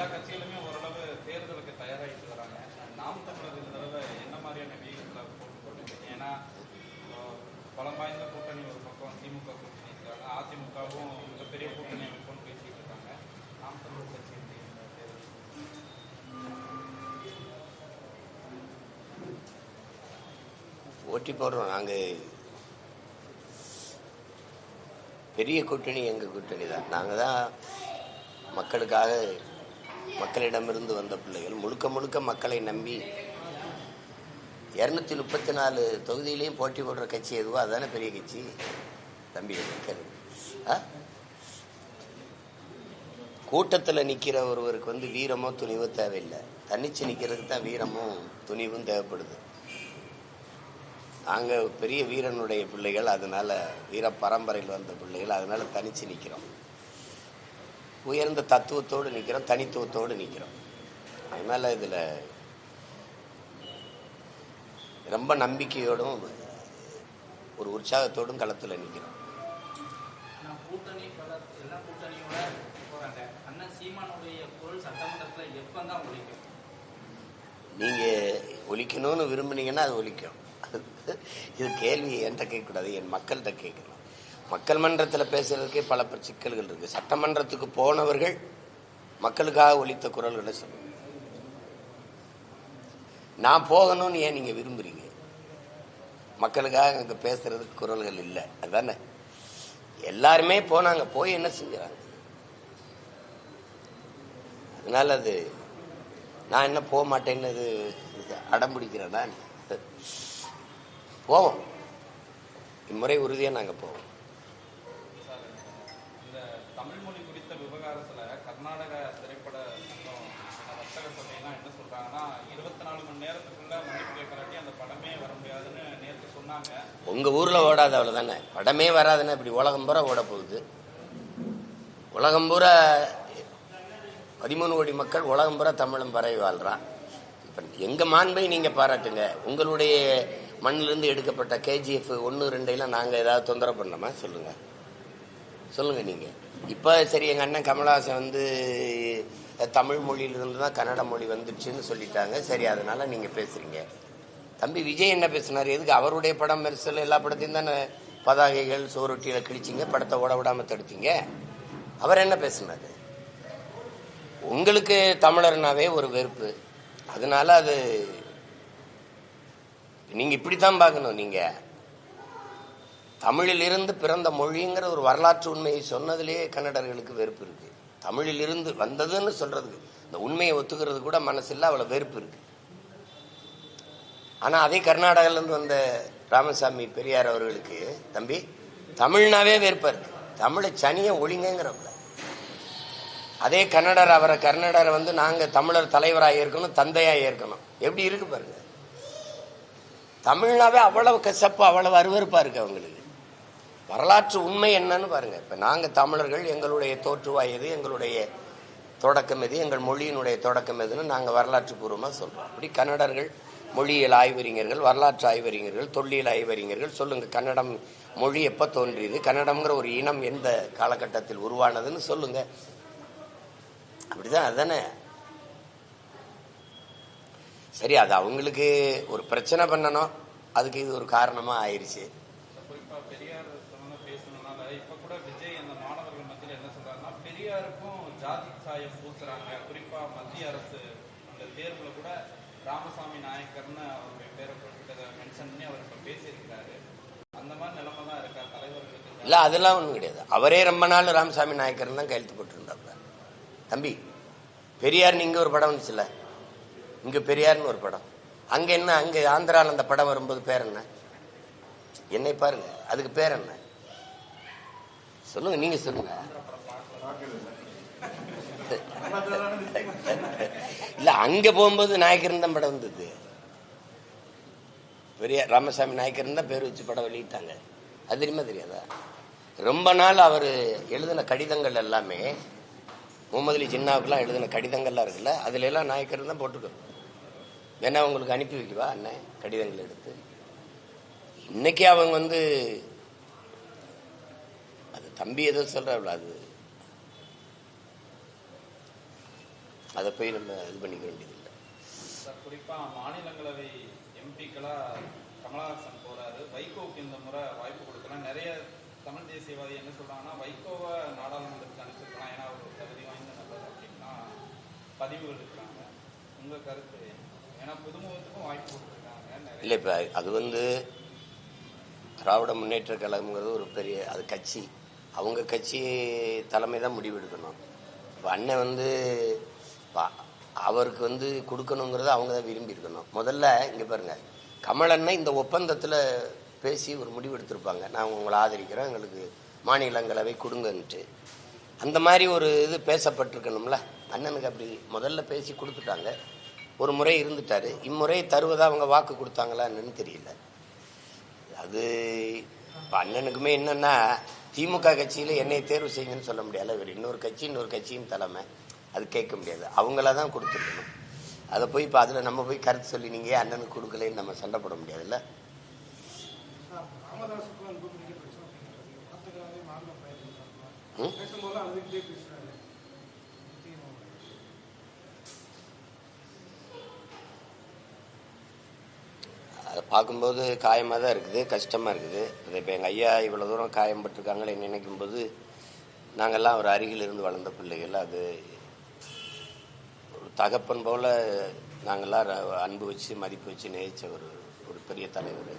எல்லா கட்சிகளுமே ஓரளவு தேர்தலுக்கு தயாராகிட்டு வராங்க. நாம் தமிழர் இந்த தடவை என்ன மாதிரியான வியூகங்களை போட்டு போட்டுருக்கீங்க? ஏன்னா பலம் வாய்ந்த கூட்டணி ஒரு பக்கம் திமுக கூட்டணி இருக்காங்க. அதிமுகவும் மிகப்பெரிய கூட்டணி அமைப்புன்னு பேசிட்டு இருக்காங்க. நாம் தமிழர் கட்சி ஓட்டி போட்டி போடுறோம். நாங்கள் பெரிய கூட்டணி எங்கள் கூட்டணி தான். நாங்கள் தான் மக்களுக்காக மக்களிடமிருந்து வந்த பிள்ளைகள் முழுக்க முழுக்க மக்களை நம்பி இரநூத்தி முப்பத்தி நாலு தொகுதியிலையும் போட்டி போடுற கட்சி எதுவோ அதுதானே பெரிய கட்சி? தம்பி மக்கள் கூட்டத்தில் நிற்கிற ஒருவருக்கு வந்து வீரமோ துணிவோ தேவையில்லை. தனிச்சு நிற்கிறதுக்கு தான் வீரமும் துணிவும் தேவைப்படுது. நாங்கள் பெரிய வீரனுடைய பிள்ளைகள் அதனால வீர பரம்பரையில் வந்த பிள்ளைகள் அதனால தனிச்சு நிற்கிறோம் உயர்ந்த தத்துவத்தோடு நிற்கிறோம் தனித்துவத்தோடு நிற்கிறோம். அதனால இதில் ரொம்ப நம்பிக்கையோடும் ஒரு உற்சாகத்தோடும் களத்தில் நிற்கிறோம். நீங்கள் ஒழிக்கணும்னு விரும்புனீங்கன்னா அது ஒழிக்கும் இது கேள்வி என்கிட்ட கேட்கக்கூடாது என் மக்கள்கிட்ட கேட்கணும். மக்கள் மன்றத்தில் பேசுறதுக்கே பல சிக்கல்கள் இருக்கு. சட்டமன்றத்துக்கு போனவர்கள் மக்களுக்காக ஒழித்த குரல்களை சொல்லணும் நான் போகணும்னு ஏன் நீங்க விரும்புறீங்க? மக்களுக்காக அங்க பேசுறதுக்கு குரல்கள் இல்லை. அதுதானே எல்லாருமே போனாங்க. போய் என்ன செஞ்சாங்க? அதனால அது நான் என்ன போக மாட்டேன்னு அது அடம் பிடிக்கிறேன்னா போவோம். இம்முறை உறுதியாக நாங்கள் போவோம். தமிழ் மொழி குறித்த விவகாரத்துல கர்நாடக திரைப்பட சங்கம் வர்த்தக சபையெல்லாம் என்ன சொல்றாங்கன்னா இருபத்தி நாலு மணி நேரத்துக்குள்ள மன்னிப்பு கேட்கறாட்டி அந்த படமே வர முடியாதுன்னு நேற்று சொன்னாங்க. உங்கள் ஊரில் ஓடாது அவ்வளோதானே படமே வராதுன்னு இப்படி உலகம் பூரா ஓட போகுது. உலகம் பூரா பதிமூணு கோடி மக்கள் உலகம் பூரா தமிழும் பரவி வாழ்றான் இப்போ எங்கள் மாண்பை நீங்கள் பாராட்டுங்க. உங்களுடைய மண்ணிலிருந்து எடுக்கப்பட்ட கேஜிஎஃப் ஒன்று ரெண்டையெல்லாம் நாங்கள் ஏதாவது தொந்தரவு பண்ணோமா சொல்லுங்கள் சொல்லுங்கள் நீங்கள் இப்போ சரி எங்கள் அண்ணன் கமலஹாசன் வந்து தமிழ் மொழியிலிருந்து தான் கன்னட மொழி வந்துடுச்சுன்னு சொல்லிட்டாங்க. சரி அதனால நீங்கள் பேசுகிறீங்க தம்பி விஜய் என்ன பேசினார்? எதுக்கு அவருடைய படம் மெரிசல் எல்லா படத்தையும் தானே பதாகைகள் சோரொட்டியில் கிழிச்சிங்க படத்தை ஓட விடாம தடுத்தீங்க? அவர் என்ன பேசினார்? உங்களுக்கு தமிழர்னாவே ஒரு வெறுப்பு. அதனால அது நீங்க இப்படித்தான் பார்க்கணும் நீங்க. தமிழிலிருந்து பிறந்த மொழிங்கிற ஒரு வரலாற்று உண்மையை சொன்னதிலேயே கன்னடர்களுக்கு வெறுப்பு இருக்கு. தமிழிலிருந்து வந்ததுன்னு சொல்றதுக்கு இந்த உண்மையை ஒத்துக்கிறது கூட மனசில்ல அவ்வளோ வெறுப்பு இருக்கு. ஆனால் அதே கர்நாடகாலேருந்து வந்த ராமசாமி பெரியார் அவர்களுக்கு தம்பி தமிழ்னாவே வெறுப்பா இருக்கு. தமிழை சனியை ஒழிங்கிறப்ப அதே கன்னடர் அவரை கன்னடரை வந்து நாங்கள் தமிழர் தலைவராக இருக்கணும் தந்தையாக இருக்கணும் எப்படி இருக்கு பாருங்க. தமிழ்னாவே அவ்வளவு கசப்பு அவ்வளவு அருவருப்பா இருக்கு அவங்களுக்கு. வரலாற்று உண்மை என்னன்னு பாருங்க. இப்ப நாங்க தமிழர்கள் எங்களுடைய தோற்றுவாய் எது எங்களுடைய தொடக்கம் எது எங்கள் மொழியினுடைய தொடக்கம் எதுன்னு நாங்க வரலாற்று பூர்வமா சொல்றோம். அப்படி கன்னடர்கள் மொழியியல் ஆய்வறிஞர்கள் வரலாற்று ஆய்வறிஞர்கள் தொல்லியல் ஆய்வறிஞர்கள் சொல்லுங்க கன்னடம் மொழி எப்ப தோன்றியது கன்னடம்ங்கிற ஒரு இனம் எந்த காலகட்டத்தில் உருவானதுன்னு சொல்லுங்க. அப்படிதான் அதானே? சரி அது அவங்களுக்கு ஒரு பிரச்சனை பண்ணணும். அதுக்கு இது ஒரு காரணமா ஆயிடுச்சு குறிப்பா பெரியார் சொன்ன பேசணும்னால இப்ப கூட விஜய் அந்த மாணவர்கள் மத்தியில என்ன சொல்றாருன்னா பெரியாருக்கும் ஜாதி சாயம் பூசுறாங்க குறிப்பா மத்திய அரசு அந்த தேர்வுல கூட ராமசாமி நாயக்கர்னு அவருடைய பேரை குறிப்பிட்டதை மென்ஷன் பண்ணி அவர் இப்ப பேசியிருக்கிறாரு அந்த மாதிரி நிலைமை தான் இருக்கா. தலைவர்களுக்கு இல்ல அதெல்லாம் ஒண்ணும் கிடையாது. அவரே ரொம்ப நாள் ராமசாமி நாயக்கர் தான் கையெழுத்து போட்டுருந்தாப்ல. தம்பி பெரியார்னு இங்க ஒரு படம் வந்துச்சுல? இங்க பெரியார்னு ஒரு படம். அங்க என்ன அங்க ஆந்திரால அந்த படம் வரும்போது பேர் என்ன? என்னை பாருங்க அதுக்கு பேர் என்ன? சொல்லுங்க நீங்க சொல்லுங்க. இல்ல அங்க போகும்போது நாயக்கர் தான் படம் வந்தது. பெரிய ராமசாமி நாயக்கர் தான் பேர் வச்சு படம் வெளியிட்டாங்க. அது தெரியுமா தெரியாதா? ரொம்ப நாள் அவர் எழுதின கடிதங்கள் எல்லாமே முகமது அலி ஜின்னாவுக்குலாம் எழுதின கடிதங்கள்லாம் இருக்குல்ல அதுல எல்லாம் நாயக்கர் தான் போட்டுக்கணும் வேணா உங்களுக்கு அனுப்பி வைக்கவா அண்ணன் கடிதங்கள் எடுத்து. இன்னைக்கு அவங்க வந்து அது தம்பி ஏதோ சொல்றாள் அது அதை போய் நம்ம இது பண்ணிக்க வேண்டியதில்லை. சார் குறிப்பா மாநிலங்களவை எம்பிக்களா கமலஹாசன் போறாரு. வைகோவுக்கு இந்த முறை வாய்ப்பு கொடுக்கலாம் நிறைய தமிழ் தேசியவாதி என்ன சொல்றாங்கன்னா வைகோவை நாடாளுமன்றத்துக்கு அனுப்பிச்சிருக்கலாம். ஏன்னா அவர் ஒரு தகுதி வாய்ந்த நபர் அப்படின்னா பதிவுகள் இருக்கிறாங்க உங்க கருத்து? ஏன்னா புதுமுகத்துக்கும் வாய்ப்பு கொடுத்துருக்காங்க. இல்லை இப்போ அது வந்து திராவிட முன்னேற்ற கழகம்ங்கிறது ஒரு பெரிய அது கட்சி. அவங்க கட்சி தலைமை தான் முடிவெடுக்கணும். இப்போ அண்ணன் வந்து அவருக்கு வந்து கொடுக்கணுங்கிறத அவங்க தான் விரும்பி இருக்கணும். முதல்ல இங்கே பாருங்க கமல் இந்த ஒப்பந்தத்தில் பேசி ஒரு முடிவு எடுத்திருப்பாங்க. நான் உங்களை ஆதரிக்கிறேன் எங்களுக்கு மாநிலங்களவை கொடுங்கன்ட்டு. அந்த மாதிரி ஒரு இது பேசப்பட்டிருக்கணும்ல. அண்ணனுக்கு அப்படி முதல்ல பேசி கொடுத்துட்டாங்க. ஒரு முறை இருந்துட்டாரு. இம்முறை தருவதா அவங்க வாக்கு கொடுத்தாங்களா என்னன்னு தெரியல. அது இப்போ அண்ணனுக்குமே என்னன்னா திமுக கட்சியில் என்னை தேர்வு செய்யுங்கன்னு சொல்ல முடியாது இவர் இன்னொரு கட்சி இன்னொரு கட்சியின் தலைமை. அது கேட்க முடியாது. அவங்கள தான் கொடுத்துருக்கணும். அதை போய் இப்போ அதில் நம்ம போய் கருத்து சொல்லி நீங்கள் அண்ணனுக்கு கொடுக்கலன்னு நம்ம சண்டை போட முடியாதுல்ல? அதை பார்க்கும்போது காயமாக தான் இருக்குது கஷ்டமாக இருக்குது. அது இப்போ எங்கள் ஐயா இவ்வளோ தூரம் காயம்பட்டிருக்காங்களே நினைக்கும் போது நாங்கள்லாம் ஒரு அருகில் இருந்து வளர்ந்த பிள்ளைகள். அது தகப்பன் போல நாங்கள்லாம் அன்பு வச்சு மதிப்பு வச்சு நேயிச்ச ஒரு ஒரு பெரிய தலைவர்.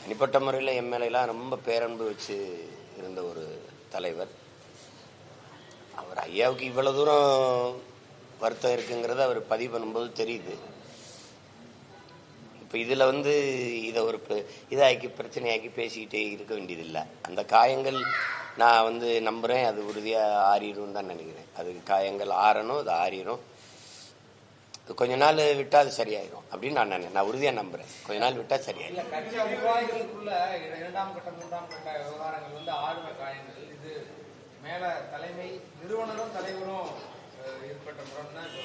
தனிப்பட்ட முறையில் எம்எல்ஏலாம் ரொம்ப பேரன்பு வச்சு இருந்த ஒரு தலைவர். அவர் ஐயாவுக்கு இவ்வளோ தூரம் வருத்தம் இருக்குங்கிறத அவர் பதிவு பண்ணும்போது தெரியுது. இப்போ இதில் வந்து இதை ஒரு ப- இதாக்கி பிரச்சனையாக்கி பேசிக்கிட்டே இருக்க வேண்டியதில்லை. அந்த காயங்கள் நான் வந்து நம்புகிறேன் அது உறுதியாக ஆறிடும் தான் நினைக்கிறேன். அது காயங்கள் ஆறணும் அது ஆறிடும் கொஞ்ச நாள் விட்டால் அது சரியாயிடும் அப்படின்னு நான் நினை நான் உறுதியாக நம்புகிறேன் கொஞ்ச நாள் விட்டால் நிர்வாகிகளுக்குள்ள இரண்டாம் கட்ட மூன்றாம் கட்ட விவகாரங்கள் வந்து ஆழ்ம காயங்கள். இது மேல தலைமை நிறுவனரும் தலைவரும் அஹ், ஏற்பட்ட முரண் தான் இப்போ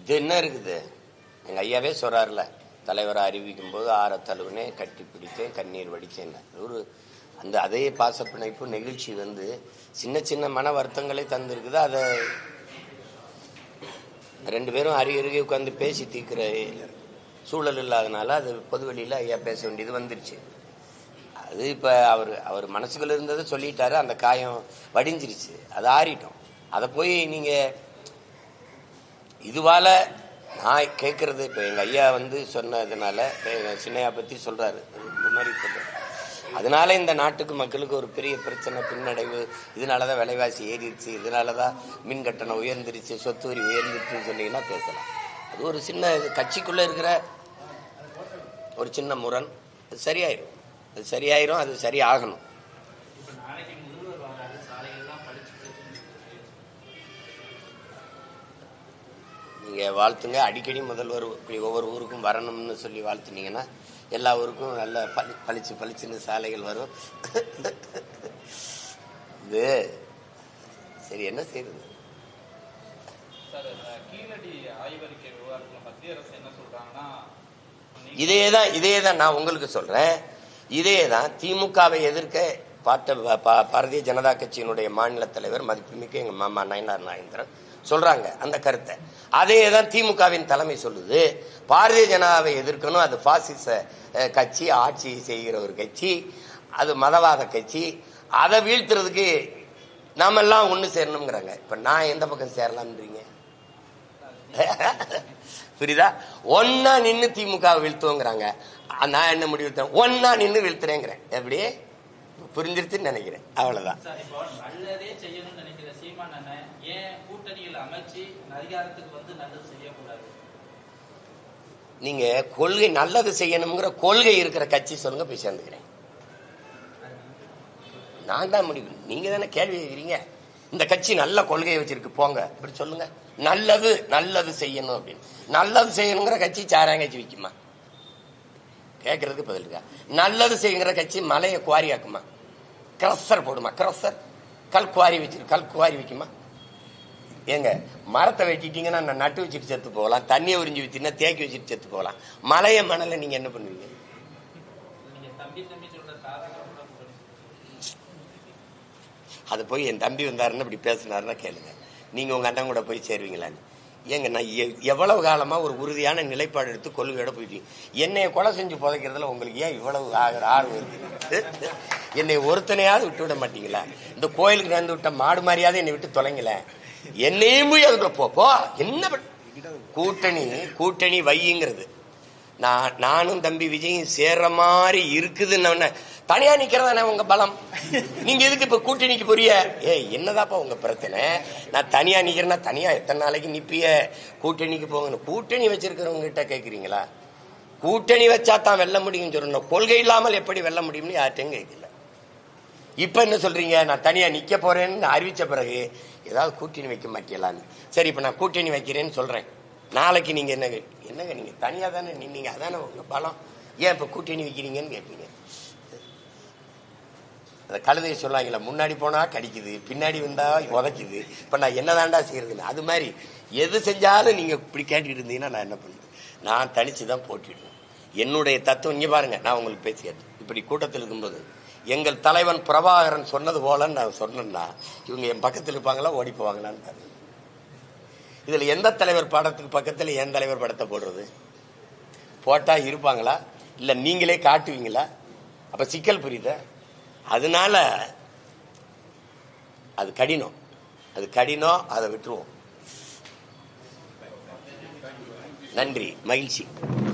இது என்ன இருக்குது? எங்கள் ஐயாவே சொல்கிறார்ல தலைவரை அறிவிக்கும் போது ஆற தழுவுனே கட்டி பிடித்தேன் கண்ணீர் வடித்தேன் ஒரு அந்த அதே பாசப்பிணைப்பு நெகிழ்ச்சி வந்து சின்ன சின்ன மன வருத்தங்களை தந்திருக்குது. அதை ரெண்டு பேரும் அருகே அருகே உட்காந்து பேசி தீர்க்கிற சூழல் இல்லாதனால அது பொதுவெளியில் ஐயா பேச வேண்டியது வந்துருச்சு. அது இப்போ அவர் அவர் மனசுக்குள்ள இருந்ததை சொல்லிட்டாரு அந்த காயம் வடிஞ்சிருச்சு. அது ஆறிட்டோம். அதை போய் நீங்கள் இதுவால நான் கேட்கறது இப்போ எங்கள் ஐயா வந்து சொன்னதுனால சின்னையா பற்றி சொல்கிறாரு இந்த மாதிரி சொல்றாரு. அதனால இந்த நாட்டுக்கு மக்களுக்கு ஒரு பெரிய பிரச்சனை பின்னடைவு. இதனால தான் விலைவாசி ஏறிடுச்சு. இதனால தான் மின் கட்டணம் உயர்ந்துருச்சு சொத்து வரி உயர்ந்துருச்சுன்னு சொன்னீங்கன்னா பேசலாம். அது ஒரு சின்ன கட்சிக்குள்ளே இருக்கிற ஒரு சின்ன முரண். அது சரியாயிரும். அது சரியாயிரும் அது சரியாகணும் நீங்கள் வாழ்த்துங்க. அடிக்கடி முதல்வர் இப்படி ஒவ்வொரு ஊருக்கும் வரணும்னு சொல்லி வாழ்த்துனீங்கன்னா எல்லா ஊருக்கும் நல்ல பளி பளிச்சு பளிச்சுன்னு சாலைகள் வரும். இது சரி என்ன செய்யுது நீங்க- இதே தான் இதே தான் நான் உங்களுக்கு சொல்றேன். இதே தான் திமுகவை எதிர்க்க பாட்ட பாரதிய ஜனதா கட்சியினுடைய மாநில தலைவர் மதிப்புமிக்க எங்க மாமா நயனார் நாகேந்திரன் சொல்றாங்க அந்த கருத்தை. அதே தான் திமுகவின் தலைமை சொல்லுது. பாரதிய ஜனதாவை எதிர்க்கணும். அது பாசிச கட்சி ஆட்சி செய்கிற ஒரு கட்சி. அது மதவாத கட்சி. அதை வீழ்த்துறதுக்கு நாமெல்லாம் ஒன்று சேரணுங்கிறாங்க இப்ப நான் எந்த பக்கம் சேரலாம்ன்றீங்க? புரியுதா? ஒன்னா நின்று திமுக வீழ்த்துவோங்கிறாங்க. நான் என்ன முடிவு ஒன்னா நின்று வீழ்த்துறேங்கிறேன். எப்படி? புரிஞ்சிருச்சுன்னு நினைக்கிறேன். அவ்வளவுதான். சார் ஏன் கூட்டணியில் அமைச்சு அதிகாரத்துக்கு வந்து நல்லது செய்யக்கூடாது? நீங்க கொள்கை நல்லது செய்யணுங்கிற கொள்கை இருக்கிற கட்சி சொல்லுங்க போய் சேர்ந்துக்கிறேன். நான் தான் முடிவு. நீங்க தானே கேள்வி கேட்குறீங்க. இந்த கட்சி நல்ல கொள்கையை வச்சிருக்கு போங்க. இப்படி சொல்லுங்க. நல்லது நல்லது செய்யணும் அப்படின்னு. நல்லது செய்யணுங்கிற கட்சி சாராங்கச்சி விக்குமா? கேட்கறதுக்கு பதிலுக்கா நல்லது செய்யுங்கிற கட்சி மலையை குவாரி ஆக்குமா? கிரஸ்ஸர் போடுமா? கிரஷர் கல் குவாரி வச்சிருக்கு கல் குவாரி வைக்குமா? ஏங்க மரத்தை வெட்டிட்டீங்கன்னா நான் நட்டு வச்சுட்டு செத்து போகலாம் தண்ணியை உறிஞ்சி வச்சுன்னா தேக்கி வச்சுட்டு செத்து போகலாம். மலைய மணலை நீங்க என்ன பண்ணுவீங்க? அது போய் என் தம்பி வந்தாருன்னு இப்படி பேசினாருன்னா கேளுங்க. நீங்க உங்க அண்ணன் கூட போய் சேருவீங்களான்னு ஏங்க நான் எவ்வளவு காலமா ஒரு உறுதியான நிலைப்பாடு எடுத்து கொள்கையோட போயிட்டீங்க. என்னைய கொலை செஞ்சு புதைக்கிறதுல உங்களுக்கு ஏன் இவ்வளவு ஆர்வம் இருக்கு? என்னை ஒருத்தனையாவது விட்டு விட மாட்டீங்களா? இந்த கோயிலுக்கு நடந்து விட்ட மாடு மாதிரியாவது என்னை விட்டு தொலைங்கள என்னையும் போய் அதுக்குள்ள போ என்ன கூட்டணி கூட்டணி வையுங்கிறது. நான் நானும் தம்பி விஜயும் சேர்ற மாதிரி இருக்குதுன்னு தனியா நிக்கிறதானே உங்க பலம்? நீங்க எதுக்கு இப்ப கூட்டணிக்கு புரிய ஏ என்னதாப்பா உங்க பிரச்சனை? நான் தனியா நிக்கிறேன்னா தனியா எத்தனை நாளைக்கு நிப்பிய? கூட்டணிக்கு போகணும் கூட்டணி வச்சிருக்கிறவங்க கிட்ட கேக்குறீங்களா? கூட்டணி வச்சா தான் வெல்ல முடியும்னு சொல்லணும் கொள்கை இல்லாமல் எப்படி வெல்ல முடியும்னு யார்ட்டையும் கேட்கல இப்ப என்ன சொல்றீங்க? நான் தனியா நிக்க போறேன்னு அறிவிச்ச பிறகு ஏதாவது கூட்டணி வைக்க மாட்டீங்களான்னு. சரி இப்ப நான் கூட்டணி வைக்கிறேன்னு சொல்றேன். நாளைக்கு நீங்க என்ன என்னங்க நீங்க தனியா தானே நின்னீங்க? அதானே உங்க பலம். ஏன் இப்ப கூட்டணி வைக்கிறீங்கன்னு கேட்பீங்க அந்த கழுதையை சொல்லுவாங்கல்ல முன்னாடி போனா கடிக்குது பின்னாடி வந்தா உதைக்குது. இப்ப நான் என்னதாண்டா செய்யறதுன்னு. அது மாதிரி எது செஞ்சாலும் நீங்க இப்படி கேட்டுட்டு இருந்தீங்கன்னா நான் என்ன பண்ணுவேன்? நான் தனிச்சு தான் போட்டிடுவேன் என்னுடைய தத்துவம் இங்க பாருங்க நான் உங்களுக்கு பேசியாச்சு. இப்படி கூட்டத்தில் இருக்கும்போது எங்கள் தலைவன் பிரபாகரன் சொன்னது போலன்னு நான் சொன்னேன்னா இவங்க என் பக்கத்தில் இருப்பாங்களா ஓடி போவாங்களான்னு இதில் எந்த தலைவர் படத்துக்கு பக்கத்தில் என் தலைவர் படத்தை போடுறது? போட்டால் இருப்பாங்களா? இல்லை நீங்களே காட்டுவீங்களா? அப்போ சிக்கல் புரியுதா? அதனால அது கடினம். அது கடினம் அதை விட்டுருவோம். நன்றி மகிழ்ச்சி.